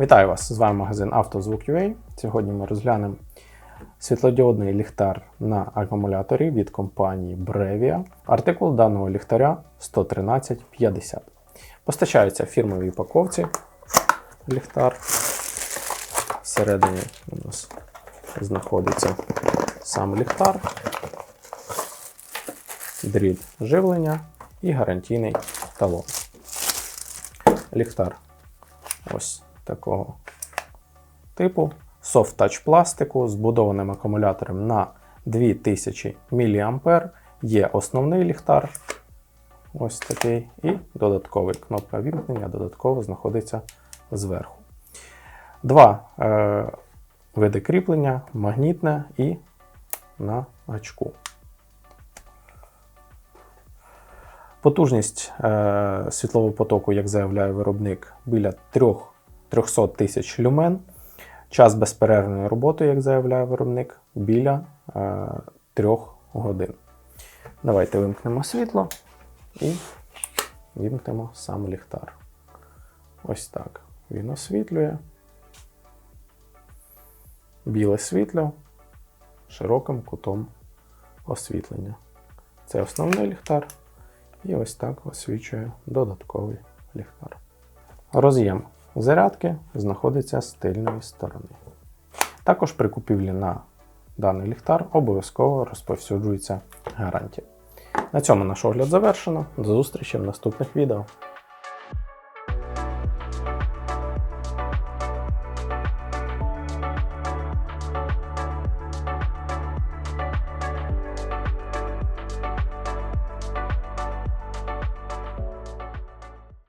Вітаю вас! З вами магазин «Автозвук.UA». Сьогодні ми розглянемо світлодіодний ліхтар на акумуляторі від компанії Brevia. Артикул даного ліхтаря 11350. Постачається в фірмовій упаковці ліхтар. Всередині у нас знаходиться сам ліхтар, дріт живлення і гарантійний талон. Ліхтар ось такого типу. Touch пластику з будованим акумулятором на 2000 мА. Є основний ліхтар. Ось такий. І додатковий кнопка вімкнення додатково знаходиться зверху. Два е, види кріплення: магнітне і на гачку. Потужність е, світлового потоку, як заявляє виробник, біля 3, 300 тисяч люмен. Час безперервної роботи, як заявляє виробник, біля е, 3 годин. Давайте вимкнемо світло і вимкнемо сам ліхтар. Ось так. Він освітлює. Біле світло широким кутом освітлення. Це основний ліхтар. І ось так освічує додатковий ліхтар. Роз'єм зарядки знаходиться з тильної сторони. Також при купівлі на даний ліхтар обов'язково розповсюджується гарантія. На цьому наш огляд завершено. До зустрічі в наступних відео.